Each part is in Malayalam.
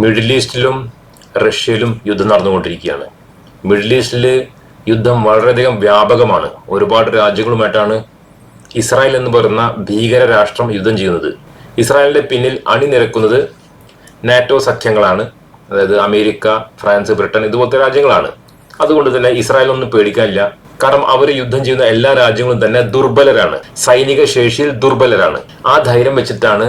മിഡിൽ ഈസ്റ്റിലും റഷ്യയിലും യുദ്ധം നടന്നുകൊണ്ടിരിക്കുകയാണ്. മിഡിൽ ഈസ്റ്റിൽ യുദ്ധം വളരെയധികം വ്യാപകമാണ്. ഒരുപാട് രാജ്യങ്ങളുമായിട്ടാണ് ഇസ്രായേൽ എന്ന് പറയുന്ന ഭീകര രാഷ്ട്രം യുദ്ധം ചെയ്യുന്നത്. ഇസ്രായേലിന്റെ പിന്നിൽ അണിനിരക്കുന്നത് നാറ്റോ സഖ്യങ്ങളാണ്. അതായത് അമേരിക്ക ഫ്രാൻസ് ബ്രിട്ടൻ ഇതുപോലത്തെ രാജ്യങ്ങളാണ്. അതുകൊണ്ട് തന്നെ ഇസ്രായേൽ ഒന്നും പേടിക്കാനില്ല. കാരണം അവർ യുദ്ധം ചെയ്യുന്ന എല്ലാ രാജ്യങ്ങളും തന്നെ ദുർബലരാണ്. സൈനിക ശേഷിയിൽ ദുർബലരാണ്. ആ ധൈര്യം വെച്ചിട്ടാണ്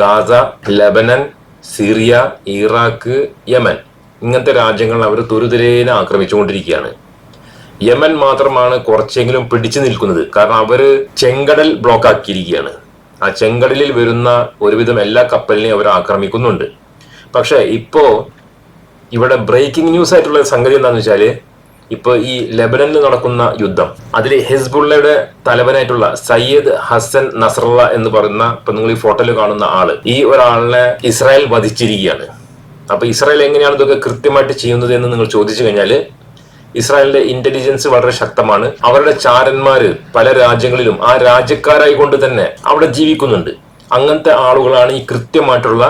Gaza Lebanon Syria Iraq Yemen ഇങ്ങനത്തെ രാജ്യങ്ങൾ അവർ തുരുതുരേനെ ആക്രമിച്ചുകൊണ്ടിരിക്കുകയാണ്. യമൻ മാത്രമാണ് കുറച്ചെങ്കിലും പിടിച്ചു നിൽക്കുന്നത്. കാരണം അവർ ചെങ്കടൽ ബ്ലോക്ക് ആക്കിയിരിക്കുകയാണ്. ആ ചെങ്കടലിൽ വരുന്ന ഒരുവിധം എല്ലാ കപ്പലിനെയും അവർ ആക്രമിക്കുന്നുണ്ട്. പക്ഷേ ഇപ്പോ ഇവിടെ ബ്രേക്കിംഗ് ന്യൂസ് ആയിട്ടുള്ള സംഗതി എന്താണെന്ന് വെച്ചാൽ ഇപ്പൊ ഈ ലെബനനിൽ നടക്കുന്ന യുദ്ധം. അതിൽ ഹിസ്ബുള്ളയുടെ തലവനായിട്ടുള്ള സയ്യദ് ഹസൻ നസ്രള്ള എന്ന് പറയുന്ന ഇപ്പൊ നിങ്ങൾ ഈ ഫോട്ടോയിൽ കാണുന്ന ആൾ ഈ ഒരാളിനെ ഇസ്രായേൽ വധിച്ചിരിക്കുകയാണ്. അപ്പൊ ഇസ്രായേൽ എങ്ങനെയാണ് ഇതൊക്കെ കൃത്യമായിട്ട് ചെയ്യുന്നത് എന്ന് നിങ്ങൾ ചോദിച്ചു കഴിഞ്ഞാൽ ഇസ്രായേലിന്റെ ഇന്റലിജൻസ് വളരെ ശക്തമാണ്. അവരുടെ ചാരന്മാര് പല രാജ്യങ്ങളിലും ആ രാജ്യക്കാരായി കൊണ്ട് തന്നെ അവിടെ ജീവിക്കുന്നുണ്ട്. അങ്ങനത്തെ ആളുകളാണ് ഈ കൃത്യമായിട്ടുള്ള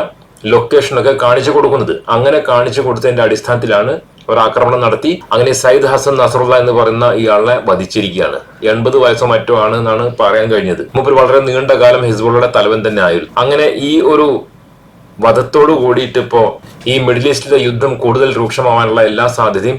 ലൊക്കേഷനൊക്കെ കാണിച്ചു കൊടുക്കുന്നത്. അങ്ങനെ കാണിച്ചു കൊടുത്തതിന്റെ അടിസ്ഥാനത്തിലാണ് ഒരു ആക്രമണം നടത്തി. അങ്ങനെ സയ്യിദ് ഹസൻ നസറുള്ള എന്ന് പറയുന്ന ഇയാളെ വധിച്ചിരിക്കുകയാണ്. എൺപത് വയസ്സോ മറ്റോ ആണ് എന്നാണ് പറയാൻ കഴിഞ്ഞത്. മൂപ്പർ വളരെ നീണ്ട കാലം ഹിസ്ബുള്ളയുടെ തലവൻ തന്നെ ആയിരുന്നു അങ്ങനെ ഈ ഒരു വധത്തോടു കൂടിയിട്ട് ഇപ്പോ ഈ മിഡിൽ ഈസ്റ്റിലെ യുദ്ധം കൂടുതൽ രൂക്ഷമാവാനുള്ള എല്ലാ സാധ്യതയും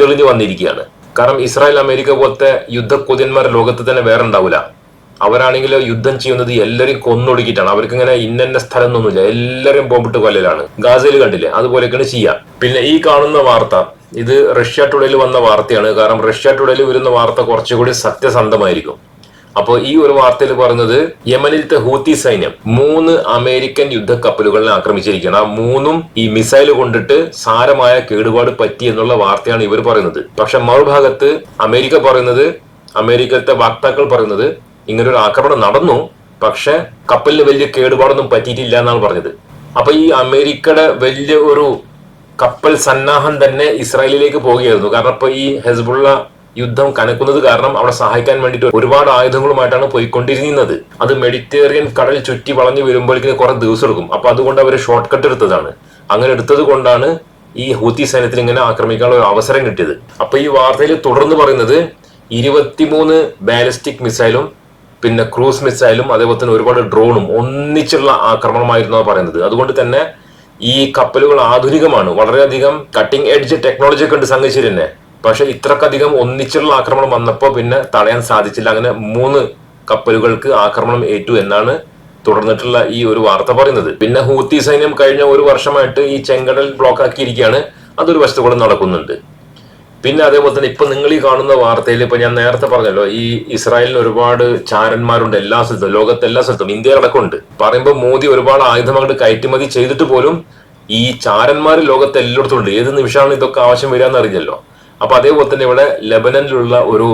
തെളിഞ്ഞു വന്നിരിക്കുകയാണ്. കാരണം ഇസ്രായേൽ അമേരിക്ക പോലത്തെ യുദ്ധക്കൊതിയന്മാർ ലോകത്ത് തന്നെ വേറെ ഉണ്ടാവില്ല അവരാണെങ്കിൽ യുദ്ധം ചെയ്യുന്നത് എല്ലാവരും കൊന്നൊടുക്കിയിട്ടാണ്. അവർക്ക് ഇങ്ങനെ ഇന്ന സ്ഥലം ഒന്നുമില്ല എല്ലാവരും ബോംബിട്ട് കൊല്ലലാണ്. ഗാസയിൽ കണ്ടില്ലേ? അതുപോലെയൊക്കെയാണ് ചെയ്യുക പിന്നെ ഈ കാണുന്ന വാർത്ത ഇത് റഷ്യ ടുഡേയിൽ വന്ന വാർത്തയാണ്. കാരണം റഷ്യ ടുഡേയിൽ വരുന്ന വാർത്ത കുറച്ചുകൂടി സത്യസന്ധമായിരിക്കും. അപ്പോൾ ഈ ഒരു വാർത്തയിൽ പറയുന്നത് യമനിലത്തെ ഹൂത്തി സൈന്യം മൂന്ന് അമേരിക്കൻ യുദ്ധക്കപ്പലുകളെ ആക്രമിച്ചിരിക്കുകയാണ്. ആ മൂന്നും ഈ മിസൈൽ കൊണ്ടിട്ട് സാരമായ കേടുപാട് പറ്റി എന്നുള്ള വാർത്തയാണ് ഇവർ പറയുന്നത്. പക്ഷെ മറുഭാഗത്ത് അമേരിക്ക പറയുന്നത് അമേരിക്കത്തെ വക്താക്കൾ പറയുന്നത് ഇങ്ങനെ ഒരു ആക്രമണം നടന്നു പക്ഷെ കപ്പലിന് വലിയ കേടുപാടൊന്നും പറ്റിയിട്ടില്ല എന്നാണ് പറഞ്ഞത്. അപ്പൊ ഈ അമേരിക്കയുടെ വലിയ ഒരു കപ്പൽ സന്നാഹം തന്നെ ഇസ്രായേലിലേക്ക് പോവുകയായിരുന്നു. കാരണം ഇപ്പൊ ഈ ഹെസ്ബുള്ള യുദ്ധം കനക്കുന്നത് കാരണം അവിടെ സഹായിക്കാൻ വേണ്ടിയിട്ട് ഒരുപാട് ആയുധങ്ങളുമായിട്ടാണ് പോയിക്കൊണ്ടിരുന്നത്. അത് മെഡിറ്ററേനിയൻ കടൽ ചുറ്റി വളഞ്ഞു വരുമ്പോഴേക്കും കുറെ ദിവസം എടുക്കും അപ്പൊ അതുകൊണ്ട് അവർ ഷോർട്ട് കട്ട് എടുത്തതാണ്. അങ്ങനെ എടുത്തത് കൊണ്ടാണ് ഈ ഹൂത്തി സൈന്യത്തിന് ഇങ്ങനെ ആക്രമിക്കാനുള്ള ഒരു അവസരം കിട്ടിയത്. അപ്പൊ ഈ വാർത്തയിൽ തുടർന്ന് പറയുന്നത് ഇരുപത്തിമൂന്ന് ബാലിസ്റ്റിക് മിസൈലും പിന്നെ ക്രൂസ് മിസൈലും അതേപോലെ തന്നെ ഒരുപാട് ഡ്രോണും ഒന്നിച്ചുള്ള ആക്രമണമായിരുന്നു പറയുന്നത്. അതുകൊണ്ട് തന്നെ ഈ കപ്പലുകൾ ആധുനികമാണ്. വളരെയധികം കട്ടിംഗ് എഡ്ജ് ടെക്നോളജി ഒക്കെ ഉണ്ട് തന്നെ പക്ഷെ ഇത്രക്കധികം ഒന്നിച്ചുള്ള ആക്രമണം വന്നപ്പോൾ പിന്നെ തടയാൻ സാധിച്ചില്ല. അങ്ങനെ മൂന്ന് കപ്പലുകൾക്ക് ആക്രമണം ഏറ്റു എന്നാണ് തുടർന്നിട്ടുള്ള ഈ ഒരു വാർത്ത പറയുന്നത്. പിന്നെ ഹൂത്തി സൈന്യം കഴിഞ്ഞ ഒരു വർഷമായിട്ട് ഈ ചെങ്കടൽ ബ്ലോക്ക് ആക്കിയിരിക്കുകയാണ്. അതൊരു വശത്ത് കൂടെ നടക്കുന്നുണ്ട്. പിന്നെ അതേപോലെ തന്നെ ഇപ്പൊ നിങ്ങൾ ഈ കാണുന്ന വാർത്തയിൽ ഇപ്പൊ ഞാൻ നേരത്തെ പറഞ്ഞല്ലോ ഈ ഇസ്രായേലിന് ഒരുപാട് ചാരന്മാരുണ്ട് എല്ലാ സ്ഥലത്തും ലോകത്തെ എല്ലാ സ്ഥലത്തും ഇന്ത്യ അടക്കമുണ്ട് പറയുമ്പോൾ മോദി ഒരുപാട് ആയുധം അങ്ങോട്ട് കയറ്റുമതി ചെയ്തിട്ട് പോലും ഈ ചാരന്മാർ ലോകത്ത് എല്ലായിടത്തും ഉണ്ട്. ഏത് നിമിഷമാണ് ഇതൊക്കെ ആവശ്യം വരിക എന്ന് അറിയില്ലല്ലോ. അപ്പൊ അതേപോലെ തന്നെ ഇവിടെ ലെബനനിലുള്ള ഒരു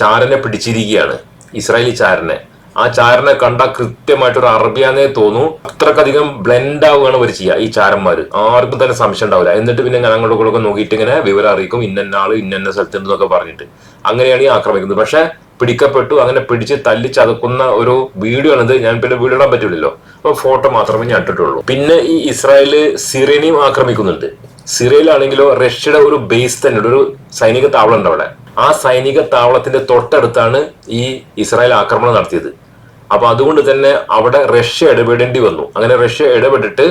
ചാരനെ പിടിച്ചിരിക്കുകയാണ് ഇസ്രായേലി ചാരനെ. ആ ചാരനെ കണ്ട കൃത്യമായിട്ട് ഒരു അറബിയാന്നേ തോന്നു. അത്രക്കധികം ബ്ലെൻഡ് ആവുകയാണ് അവർ ചെയ്യുക ഈ ചാരന്മാർ ആർക്കും തന്നെ സംശയം ഉണ്ടാവില്ല. എന്നിട്ട് പിന്നെ ഞാൻ അങ്ങോട്ട് കൂടെ നോക്കിയിട്ട് ഇങ്ങനെ വിവരം അറിയിക്കും ഇന്ന ആൾ ഇന്ന എന്നൊക്കെ പറഞ്ഞിട്ട്. അങ്ങനെയാണ് ഈ ആക്രമിക്കുന്നത്. പക്ഷെ പിടിക്കപ്പെട്ടു അങ്ങനെ പിടിച്ച് തല്ലി ചതക്കുന്ന ഒരു വീഡിയോ ആണിത്. ഞാൻ പിന്നെ വീഡിയോ ഇടാൻ പറ്റില്ലല്ലോ. അപ്പൊ ഫോട്ടോ മാത്രമേ ഞാൻ ഇട്ടിട്ടുള്ളൂ. പിന്നെ ഈ ഇസ്രായേൽ സിറിയനെയും ആക്രമിക്കുന്നുണ്ട്. സിറിയയിലാണെങ്കിലോ റഷ്യയുടെ ഒരു ബേസ് തന്നെ ഒരു സൈനിക താവളം ഉണ്ട് അവിടെ. ആ സൈനിക താവളത്തിന്റെ തൊട്ടടുത്താണ് ഈ ഇസ്രായേൽ ആക്രമണം നടത്തിയത്. അപ്പൊ അതുകൊണ്ട് തന്നെ അവിടെ റഷ്യ ഇടപെടേണ്ടി വന്നു. അങ്ങനെ റഷ്യ ഇടപെട്ടിട്ട്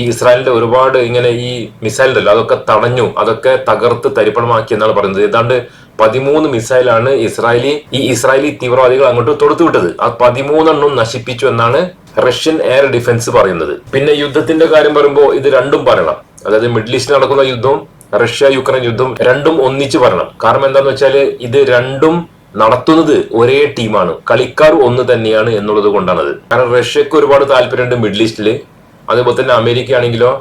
ഈ ഇസ്രായേലിന്റെ ഒരുപാട് ഇങ്ങനെ ഈ മിസൈൽ ഉണ്ടല്ലോ അതൊക്കെ തടഞ്ഞു അതൊക്കെ തകർത്ത് തരിപ്പണമാക്കി എന്നാണ് പറയുന്നത്. ഏതാണ്ട് പതിമൂന്ന് മിസൈലാണ് ഇസ്രായേലി ഈ ഇസ്രായേലി തീവ്രവാദികൾ അങ്ങോട്ട് തൊടുത്തുവിട്ടത് ആ പതിമൂന്നെണ്ണം നശിപ്പിച്ചു എന്നാണ് റഷ്യൻ എയർ ഡിഫൻസ് പറയുന്നത്. പിന്നെ യുദ്ധത്തിന്റെ കാര്യം പറയുമ്പോൾ ഇത് രണ്ടും പറയണം. അതായത് മിഡിൽ ഈസ്റ്റിൽ നടക്കുന്ന യുദ്ധവും റഷ്യ യുക്രൈൻ യുദ്ധം രണ്ടും ഒന്നിച്ച് വരണം. കാരണം എന്താന്ന് വെച്ചാൽ ഇത് രണ്ടും നടത്തുന്നത് ഒരേ ടീമാണ്. കളിക്കാർ ഒന്ന് തന്നെയാണ് എന്നുള്ളത് കൊണ്ടാണത്. കാരണം റഷ്യക്ക് ഒരുപാട് താല്പര്യമുണ്ട് മിഡിൽ ഈസ്റ്റിൽ. അതേപോലെ തന്നെ അമേരിക്ക ആണെങ്കിലോ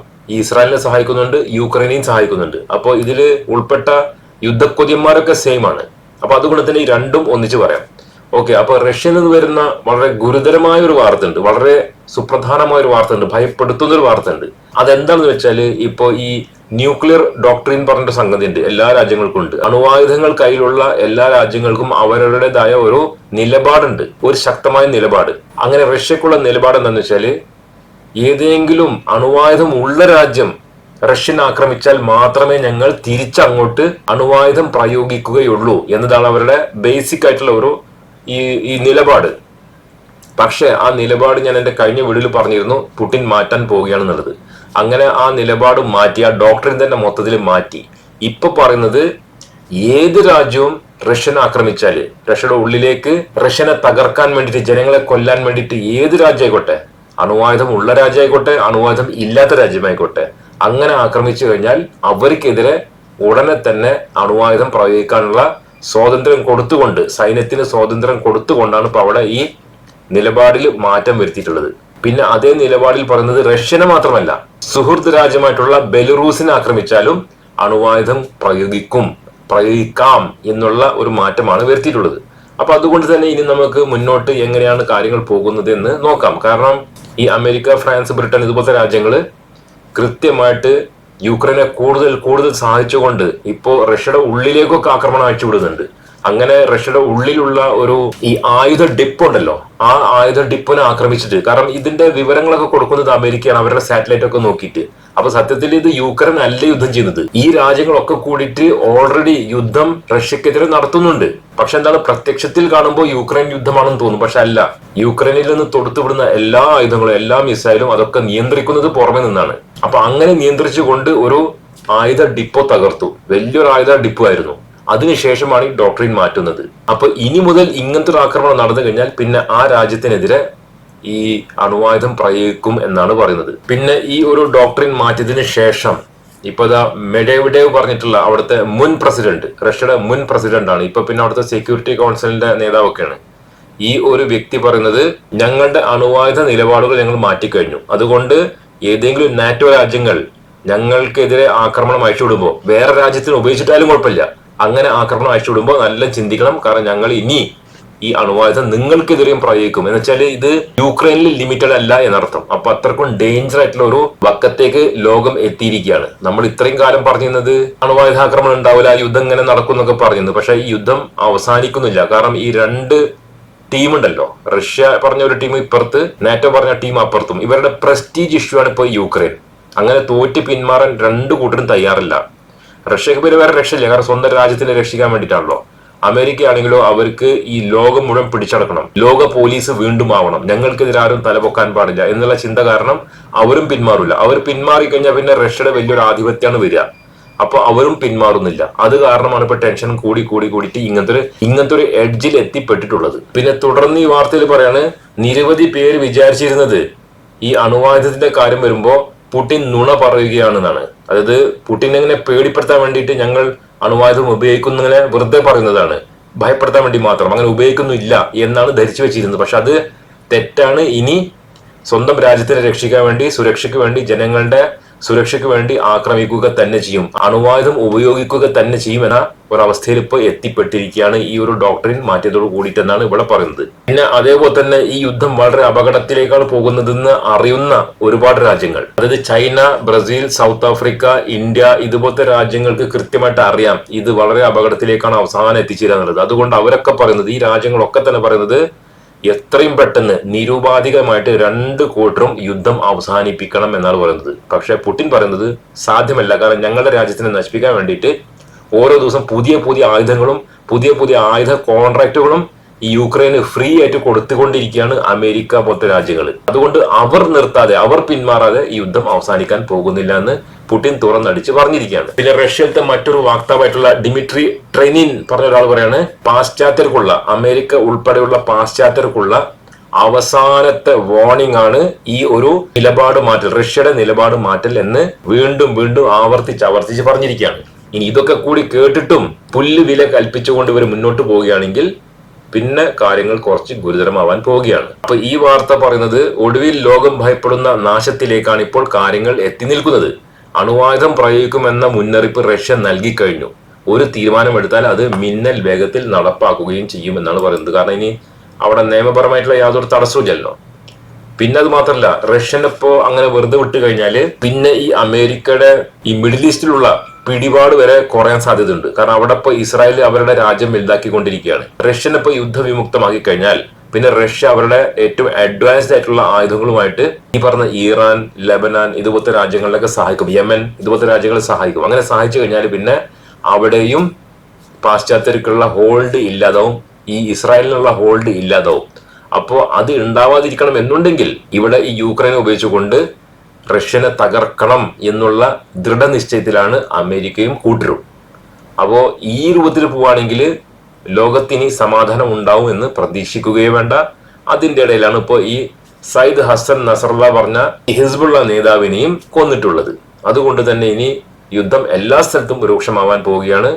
ഇസ്രായേലിനെ സഹായിക്കുന്നുണ്ട് യുക്രൈനെയും സഹായിക്കുന്നുണ്ട്. അപ്പോൾ ഇതിൽ ഉൾപ്പെട്ട യുദ്ധക്കൊതിയന്മാരൊക്കെ സെയിം ആണ്. അപ്പൊ അതുകൊണ്ട് തന്നെ ഈ രണ്ടും ഒന്നിച്ച് പറയാം. ഓക്കെ അപ്പൊ റഷ്യയിൽ നിന്ന് വരുന്ന വളരെ ഗുരുതരമായ ഒരു വാർത്ത ഉണ്ട് വളരെ സുപ്രധാനമായ ഒരു വാർത്ത ഉണ്ട് ഭയപ്പെടുത്തുന്ന ഒരു വാർത്ത ഉണ്ട് അതെന്താണെന്ന് വെച്ചാൽ ഇപ്പോ ഈ ന്യൂക്ലിയർ ഡോക്ടറിൻ സംഗതി ഉണ്ട് എല്ലാ രാജ്യങ്ങൾക്കും ഉണ്ട്. അണുവായുധങ്ങൾ കയ്യിലുള്ള എല്ലാ രാജ്യങ്ങൾക്കും അവരുടേതായ ഒരു നിലപാടുണ്ട്. ഒരു ശക്തമായ നിലപാട്. അങ്ങനെ റഷ്യക്കുള്ള നിലപാട് എന്താണെന്ന് വെച്ചാൽ ഏതെങ്കിലും അണുവായുധം ഉള്ള രാജ്യം റഷ്യൻ ആക്രമിച്ചാൽ മാത്രമേ ഞങ്ങൾ തിരിച്ചങ്ങോട്ട് അണുവായുധം പ്രയോഗിക്കുകയുള്ളൂ എന്നതാണ് അവരുടെ ബേസിക് ആയിട്ടുള്ള ഒരു ഈ ഈ നിലപാട്. പക്ഷേ ആ നിലപാട് ഞാൻ എന്റെ കഴിഞ്ഞ വീഡിയോയിൽ പറഞ്ഞിരുന്നു പുടിൻ മാറ്റാൻ പോവുകയാണെന്നുള്ളത്. അങ്ങനെ ആ നിലപാട് മാറ്റി ആ ഡോക്ടറിൻ തന്നെ മൊത്തത്തിൽ മാറ്റി. ഇപ്പൊ പറയുന്നത് ഏത് രാജ്യവും റഷ്യനെ ആക്രമിച്ചാൽ റഷ്യയുടെ ഉള്ളിലേക്ക് റഷ്യനെ തകർക്കാൻ വേണ്ടിട്ട് ജനങ്ങളെ കൊല്ലാൻ വേണ്ടിയിട്ട് ഏത് രാജ്യമായിക്കോട്ടെ അണുവായുധം ഉള്ള രാജ്യമായിക്കോട്ടെ അണുവായുധം ഇല്ലാത്ത രാജ്യമായിക്കോട്ടെ അങ്ങനെ ആക്രമിച്ചു കഴിഞ്ഞാൽ അവർക്കെതിരെ ഉടനെ തന്നെ അണുവായുധം പ്രയോഗിക്കാനുള്ള സ്വാതന്ത്ര്യം കൊടുത്തുകൊണ്ട് സൈന്യത്തിന് സ്വാതന്ത്ര്യം കൊടുത്തുകൊണ്ടാണ് ഇപ്പൊ അവിടെ ഈ നിലപാടിൽ മാറ്റം വരുത്തിയിട്ടുള്ളത്. പിന്നെ അതേ നിലപാടിൽ പറയുന്നത് റഷ്യനെ മാത്രമല്ല സുഹൃത്ത് രാജ്യമായിട്ടുള്ള ബെലറൂസിനെ ആക്രമിച്ചാലും അണുവായുധം പ്രയോഗിക്കും പ്രയോഗിക്കാം എന്നുള്ള ഒരു മാറ്റമാണ് വരുത്തിയിട്ടുള്ളത്. അപ്പൊ അതുകൊണ്ട് തന്നെ ഇനി നമുക്ക് മുന്നോട്ട് എങ്ങനെയാണ് കാര്യങ്ങൾ പോകുന്നത് എന്ന് നോക്കാം. കാരണം ഈ അമേരിക്ക ഫ്രാൻസ് ബ്രിട്ടൻ ഇതുപോലത്തെ രാജ്യങ്ങൾ കൃത്യമായിട്ട് യുക്രൈനെ കൂടുതൽ കൂടുതൽ സഹായിച്ചുകൊണ്ട് ഇപ്പോൾ റഷ്യയുടെ ഉള്ളിലേക്കൊക്കെ ആക്രമണം അയച്ചുവിടുന്നുണ്ട് അങ്ങനെ റഷ്യയുടെ ഉള്ളിലുള്ള ഒരു ഈ ആയുധ ഡിപ്പ് ഉണ്ടല്ലോ ആ ആയുധ ഡിപ്പിനെ ആക്രമിച്ചിട്ട്. കാരണം ഇതിന്റെ വിവരങ്ങളൊക്കെ കൊടുക്കുന്നത് അമേരിക്കയാണ്. അവരുടെ സാറ്റലൈറ്റ് ഒക്കെ നോക്കിയിട്ട്. അപ്പൊ സത്യത്തിൽ ഇത് യുക്രൈൻ അല്ല യുദ്ധം ചെയ്യുന്നത്. ഈ രാജ്യങ്ങളൊക്കെ കൂടിയിട്ട് ഓൾറെഡി യുദ്ധം റഷ്യക്കെതിരെ നടത്തുന്നുണ്ട്. പക്ഷെ എന്താണ് പ്രത്യക്ഷത്തിൽ കാണുമ്പോൾ യുക്രൈൻ യുദ്ധമാണെന്ന് തോന്നും പക്ഷെ അല്ല. യുക്രൈനിൽ നിന്ന് തൊടുത്തുവിടുന്ന എല്ലാ ആയുധങ്ങളും എല്ലാ മിസൈലും അതൊക്കെ നിയന്ത്രിക്കുന്നത് പുറമെ നിന്നാണ്. അപ്പൊ അങ്ങനെ നിയന്ത്രിച്ചുകൊണ്ട് ഒരു ആയുധ ഡിപ്പോ തകർത്തു. വലിയൊരു ആയുധ ഡിപ്പോ ആയിരുന്നു അതിനുശേഷമാണ് ഈ ഡോക്ടറിൻ മാറ്റുന്നത്. അപ്പൊ ഇനി മുതൽ ഇങ്ങനത്തെ ഒരു ആക്രമണം നടന്നു കഴിഞ്ഞാൽ പിന്നെ ആ രാജ്യത്തിനെതിരെ ഈ അണുവായുധം പ്രയോഗിക്കും എന്നാണ് പറയുന്നത്. പിന്നെ ഈ ഒരു ഡോക്ടറിൻ മാറ്റിയതിന് ശേഷം ഇപ്പൊ ഇതാ മെഡേവിഡേവ് പറഞ്ഞിട്ടുള്ള അവിടുത്തെ മുൻ പ്രസിഡന്റ് റഷ്യയുടെ മുൻ പ്രസിഡന്റ് ആണ്. ഇപ്പൊ പിന്നെ അവിടുത്തെ സെക്യൂരിറ്റി കൗൺസിലിന്റെ നേതാവൊക്കെയാണ്. ഈ ഒരു വ്യക്തി പറയുന്നത് ഞങ്ങളുടെ അണുവായുധ നിലപാടുകൾ ഞങ്ങൾ മാറ്റിക്കഴിഞ്ഞു. അതുകൊണ്ട് ഏതെങ്കിലും നാറ്റോ രാജ്യങ്ങൾ ഞങ്ങൾക്കെതിരെ ആക്രമണം അയച്ചുവിടുമ്പോൾ വേറെ രാജ്യത്തിന് ഉപയോഗിച്ചിട്ടാലും കുഴപ്പമില്ല. അങ്ങനെ ആക്രമണം അയച്ചുവിടുമ്പോൾ നല്ല ചിന്തിക്കണം. കാരണം ഞങ്ങൾ ഇനി ഈ അണുവായുധം നിങ്ങൾക്കെതിരെയും പ്രയോഗിക്കും. എന്ന് വെച്ചാൽ ഇത് യുക്രൈനിൽ ലിമിറ്റഡ് അല്ല എന്നർത്ഥം. അപ്പൊ അത്രക്കും ഡേഞ്ചർ ആയിട്ടുള്ള ഒരു വക്കത്തേക്ക് ലോകം എത്തിയിരിക്കുകയാണ്. നമ്മൾ ഇത്രയും കാലം പറഞ്ഞിരുന്നത് അണുവായുധാക്രമണം ഉണ്ടാവില്ല യുദ്ധം ഇങ്ങനെ നടക്കും എന്നൊക്കെ പറഞ്ഞിരുന്നു. പക്ഷെ ഈ യുദ്ധം അവസാനിക്കുന്നില്ല. കാരണം ഈ രണ്ട് ടീം ഉണ്ടല്ലോ. റഷ്യ പറഞ്ഞ ഒരു ടീം ഇപ്പുറത്ത് നാറ്റോ പറഞ്ഞ ടീം അപ്പുറത്തും. ഇവരുടെ പ്രസ്റ്റീജ് ഇഷ്യൂ ആണ് ഇപ്പോൾ യുക്രൈൻ. അങ്ങനെ തോറ്റ് പിന്മാറാൻ രണ്ട് കൂട്ടരും തയ്യാറില്ല. റഷ്യക്ക് പേര് വേറെ രക്ഷയില്ല. കാരണം സ്വന്തം രാജ്യത്തിനെ രക്ഷിക്കാൻ വേണ്ടിയിട്ടാണല്ലോ. അമേരിക്ക ആണെങ്കിലോ അവർക്ക് ഈ ലോകം മുഴുവൻ പിടിച്ചടക്കണം. ലോക പോലീസ് വീണ്ടും ആവണം. ഞങ്ങൾക്കെതിരെ ആരും തലപൊക്കാൻ പാടില്ല എന്നുള്ള ചിന്ത കാരണം അവരും പിന്മാറില്ല അവർ പിന്മാറി കഴിഞ്ഞാൽ പിന്നെ റഷ്യയുടെ വലിയൊരു ആധിപത്യമാണ് വരിക. അപ്പൊ അവരും പിന്മാറുന്നില്ല. അത് കാരണമാണ് ഇപ്പൊ ടെൻഷൻ കൂടി കൂടി കൂടിയിട്ട് ഇങ്ങനത്തെ ഒരു ഇങ്ങനത്തെ ഒരു എഡ്ജിൽ എത്തിപ്പെട്ടിട്ടുള്ളത്. പിന്നെ തുടർന്ന് ഈ വാർത്തയിൽ പറയാണ് നിരവധി പേര് വിചാരിച്ചിരുന്നത് ഈ അണുവായുധത്തിന്റെ കാര്യം വരുമ്പോ പുടിൻ നുണ പറയുകയാണെന്നാണ്. അതായത് പുടിനെ ഇങ്ങനെ പേടിപ്പെടുത്താൻ വേണ്ടിയിട്ട് ഞങ്ങൾ അണുവായുധം ഉപയോഗിക്കുന്നതിനെ വെറുതെ പറയുന്നതാണ്. ഭയപ്പെടുത്താൻ വേണ്ടി മാത്രം. അങ്ങനെ ഉപയോഗിക്കുന്നില്ല എന്നാണ് ധരിച്ചു വെച്ചിരുന്നത്. പക്ഷെ അത് തെറ്റാണ്. ഇനി സ്വന്തം രാജ്യത്തിനെ രക്ഷിക്കാൻ വേണ്ടി സുരക്ഷയ്ക്ക് വേണ്ടി ജനങ്ങളുടെ സുരക്ഷയ്ക്ക് വേണ്ടി ആക്രമിക്കുക തന്നെ ചെയ്യും. അണുവായുധം ഉപയോഗിക്കുക തന്നെ ചെയ്യും എന്ന ഒരവസ്ഥയിൽ ഇപ്പോൾ എത്തിപ്പെട്ടിരിക്കുകയാണ് ഈ ഒരു ഡോക്ടറിൻ മാറ്റിയതോട് കൂടിയിട്ടെന്നാണ് ഇവിടെ പറയുന്നത്. പിന്നെ അതേപോലെ തന്നെ ഈ യുദ്ധം വളരെ അപകടത്തിലേക്കാണ് പോകുന്നതെന്ന് അറിയുന്ന ഒരുപാട് രാജ്യങ്ങൾ. അതായത് China Brazil South Africa India ഇതുപോലത്തെ രാജ്യങ്ങൾക്ക് കൃത്യമായിട്ട് അറിയാം ഇത് വളരെ അപകടത്തിലേക്കാണ് അവസാനം എത്തിച്ചേരാന്നുള്ളത് അതുകൊണ്ട് അവരൊക്കെ പറയുന്നത് ഈ രാജ്യങ്ങളൊക്കെ തന്നെ പറയുന്നത് എത്രയും പെട്ടെന്ന് നിരുപാധികമായിട്ട് രണ്ട് കൂട്ടരും യുദ്ധം അവസാനിപ്പിക്കണം എന്നാണ് പറയുന്നത്. പക്ഷെ പുടിൻ പറയുന്നത് സാധ്യമല്ല. കാരണം ഞങ്ങളുടെ രാജ്യത്തിനെ നശിപ്പിക്കാൻ വേണ്ടിയിട്ട് ഓരോ ദിവസം പുതിയ പുതിയ ആയുധങ്ങളും പുതിയ പുതിയ ആയുധ കോൺട്രാക്റ്റുകളും ഈ യുക്രൈന് ഫ്രീ ആയിട്ട് കൊടുത്തുകൊണ്ടിരിക്കുകയാണ് അമേരിക്ക പോലത്തെ രാജ്യങ്ങൾ അതുകൊണ്ട് അവർ നിർത്താതെ അവർ പിന്മാറാതെ ഈ യുദ്ധം അവസാനിക്കാൻ പോകുന്നില്ല എന്ന് പുടിൻ തുറന്നടിച്ച് പറഞ്ഞിരിക്കുകയാണ്. പിന്നെ റഷ്യയിലത്തെ മറ്റൊരു വാക്താവായിട്ടുള്ള ഡിമിട്രി ട്രെനിൻ പറഞ്ഞ ഒരാൾ പറയാണ് പാശ്ചാത്യർക്കുള്ള അമേരിക്ക ഉൾപ്പെടെയുള്ള പാശ്ചാത്യർക്കുള്ള അവസാനത്തെ വാർണിംഗ് ആണ് ഈ ഒരു നിലപാട് മാറ്റൽ റഷ്യയുടെ നിലപാട് മാറ്റൽ എന്ന് വീണ്ടും വീണ്ടും ആവർത്തിച്ച് ആവർത്തിച്ച് പറഞ്ഞിരിക്കുകയാണ്. ഇനി ഇതൊക്കെ കൂടി കേട്ടിട്ടും പുല്ല് വില കൽപ്പിച്ചുകൊണ്ട് ഇവർ മുന്നോട്ട് പോവുകയാണെങ്കിൽ പിന്നെ കാര്യങ്ങൾ കുറച്ച് ഗുരുതരമാവാൻ പോവുകയാണ് അപ്പൊ ഈ വാർത്ത പറയുന്നത് ഒടുവിൽ ലോകം ഭയപ്പെടുന്ന നാശത്തിലേക്കാണ് ഇപ്പോൾ കാര്യങ്ങൾ എത്തി നിൽക്കുന്നത്. അണുവായുധം പ്രയോഗിക്കുമെന്ന മുന്നറിയിപ്പ് റഷ്യ നൽകി കഴിഞ്ഞു. ഒരു തീരുമാനമെടുത്താൽ അത് മിന്നൽ വേഗത്തിൽ നടപ്പാക്കുകയും ചെയ്യുമെന്നാണ് പറയുന്നത്. കാരണം ഇനി അവിടെ നിയമപരമായിട്ടുള്ള യാതൊരു തടസ്സമില്ലല്ലോ പിന്നെ അത് മാത്രമല്ല റഷ്യൻ ഇപ്പോ അങ്ങനെ വെറുതെ വിട്ടു കഴിഞ്ഞാൽ പിന്നെ ഈ അമേരിക്കയുടെ ഈ മിഡിൽ ഈസ്റ്റിലുള്ള പിടിപാട് വരെ കുറയാൻ സാധ്യതയുണ്ട്. കാരണം അവിടെ ഇപ്പോൾ ഇസ്രായേൽ അവരുടെ രാജ്യം വലുതാക്കിക്കൊണ്ടിരിക്കുകയാണ്. റഷ്യൻ ഇപ്പോൾ യുദ്ധവിമുക്തമാക്കി കഴിഞ്ഞാൽ പിന്നെ റഷ്യ അവരുടെ ഏറ്റവും അഡ്വാൻസ്ഡ് ആയിട്ടുള്ള ആയുധങ്ങളുമായിട്ട് ഈ പറഞ്ഞ ഇറാൻ ലബനാൻ ഇതുപോലത്തെ രാജ്യങ്ങളിലൊക്കെ സഹായിക്കും. യമൻ ഇതുപോലത്തെ രാജ്യങ്ങളെ സഹായിക്കും. അങ്ങനെ സഹായിച്ചു കഴിഞ്ഞാൽ പിന്നെ അവിടെയും പാശ്ചാത്യർക്കുള്ള ഹോൾഡ് ഇല്ലാതാവും. ഈ ഇസ്രായേലിനുള്ള ഹോൾഡ് ഇല്ലാതാവും. അപ്പോൾ അത് ഉണ്ടാവാതിരിക്കണം എന്നുണ്ടെങ്കിൽ ഇവിടെ ഈ യുക്രൈനെ ഉപയോഗിച്ചുകൊണ്ട് റഷ്യനെ തകർക്കണം എന്നുള്ള ദൃഢനിശ്ചയത്തിലാണ് അമേരിക്കയും കൂട്ടരും. അപ്പോൾ ഈ രൂപത്തിൽ പോവുകയാണെങ്കിൽ ലോകത്തിന് സമാധാനം ഉണ്ടാവും എന്ന് പ്രതീക്ഷിക്കുകയോ വേണ്ട. അതിന്റെ ഇടയിലാണ് ഇപ്പോൾ ഈ സയ്യിദ് ഹസൻ നസറുള്ള പറഞ്ഞ ഹിസ്ബുള്ള നേതാവിനെയും കൊന്നിട്ടുള്ളത്. അതുകൊണ്ട് തന്നെ ഇനി യുദ്ധം എല്ലാ സ്ഥലത്തും രൂക്ഷമാവാൻ പോവുകയാണ്.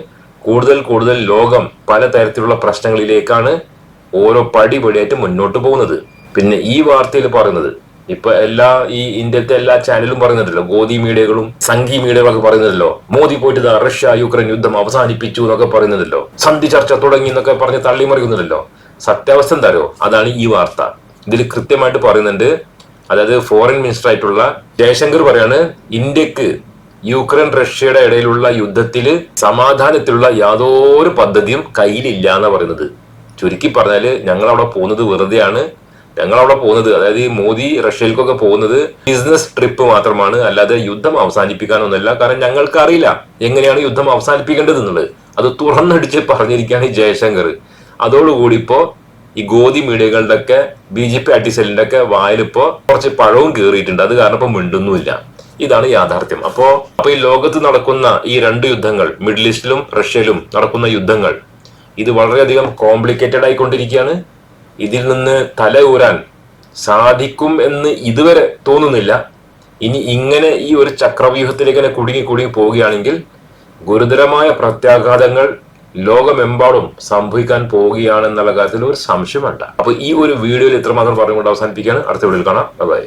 കൂടുതൽ കൂടുതൽ ലോകം പലതരത്തിലുള്ള പ്രശ്നങ്ങളിലേക്കാണ് ഓരോ പടിപടിയായിട്ട് മുന്നോട്ട് പോകുന്നത്. പിന്നെ ഈ വാർത്തയിൽ പറയുന്നത് ഇപ്പൊ എല്ലാ ഈ ഇന്ത്യത്തെ എല്ലാ ചാനലും പറയുന്നുണ്ടല്ലോ. ഗോദി മീഡിയകളും സംഘി മീഡിയകളൊക്കെ പറയുന്നുണ്ടല്ലോ. മോദി പോയിട്ട് റഷ്യ യുക്രൈൻ യുദ്ധം അവസാനിപ്പിച്ചു എന്നൊക്കെ പറയുന്നുണ്ടല്ലോ. സന്ധി ചർച്ച തുടങ്ങി എന്നൊക്കെ പറഞ്ഞ് തള്ളിമറിക്കുന്നുണ്ടല്ലോ സത്യാവസ്ഥ എന്താരോ അതാണ് ഈ വാർത്ത. ഇതിൽ കൃത്യമായിട്ട് പറയുന്നുണ്ട്. അതായത് ഫോറിൻ മിനിസ്റ്റർ ആയിട്ടുള്ള ജയശങ്കർ പറയാണ് ഇന്ത്യയ്ക്ക് യുക്രൈൻ റഷ്യയുടെ ഇടയിലുള്ള യുദ്ധത്തിൽ സമാധാനത്തിലുള്ള യാതൊരു പദ്ധതിയും കയ്യിലില്ല എന്ന് പറയുന്നത്. ചുരുക്കി പറഞ്ഞാൽ ഞങ്ങൾ അവിടെ പോകുന്നത് വെറുതെയാണ്. ഞങ്ങൾ അവിടെ പോകുന്നത് അതായത് ഈ മോദി റഷ്യയിലേക്കൊക്കെ പോകുന്നത് ബിസിനസ് ട്രിപ്പ് മാത്രമാണ്. അല്ലാതെ യുദ്ധം അവസാനിപ്പിക്കാനൊന്നുമല്ല. കാരണം ഞങ്ങൾക്ക് അറിയില്ല എങ്ങനെയാണ് യുദ്ധം അവസാനിപ്പിക്കേണ്ടത് എന്നുള്ളത് അത് തുറന്നടിച്ച് പറഞ്ഞിരിക്കുകയാണ് ജയശങ്കർ. അതോടുകൂടി ഇപ്പോ ഈ ഗോതി മീഡിയകളുടെ ഒക്കെ ബി ജെ പി അട്ടിസെല്ലിന്റെ ഒക്കെ വായിലിപ്പോ കുറച്ച് പഴവും കയറിയിട്ടുണ്ട് അത് കാരണം ഇപ്പൊ മിണ്ടുന്നുമില്ല. ഇതാണ് യാഥാർത്ഥ്യം. അപ്പോ അപ്പൊ ഈ ലോകത്ത് നടക്കുന്ന ഈ രണ്ട് യുദ്ധങ്ങൾ മിഡിൽ ഈസ്റ്റിലും റഷ്യയിലും നടക്കുന്ന യുദ്ധങ്ങൾ ഇത് വളരെയധികം കോംപ്ലിക്കേറ്റഡ് ആയിക്കൊണ്ടിരിക്കുകയാണ്. ഇതിൽ നിന്ന് തല ഊരാൻ സാധിക്കും എന്ന് ഇതുവരെ തോന്നുന്നില്ല. ഇനി ഇങ്ങനെ ഈ ഒരു ചക്രവ്യൂഹത്തിലേക്ക് തന്നെ കുടുങ്ങി കുടുങ്ങി പോവുകയാണെങ്കിൽ ഗുരുതരമായ പ്രത്യാഘാതങ്ങൾ ലോകമെമ്പാടും സംഭവിക്കാൻ പോവുകയാണെന്നുള്ള കാര്യത്തിൽ ഒരു സംശയമുണ്ട് അപ്പൊ ഈ ഒരു വീഡിയോയിൽ ഇത്രമാത്രം പറഞ്ഞുകൊണ്ട് അവസാനിപ്പിക്കുകയാണ്. അടുത്ത വീഡിയോയിൽ കാണാം. ബൈ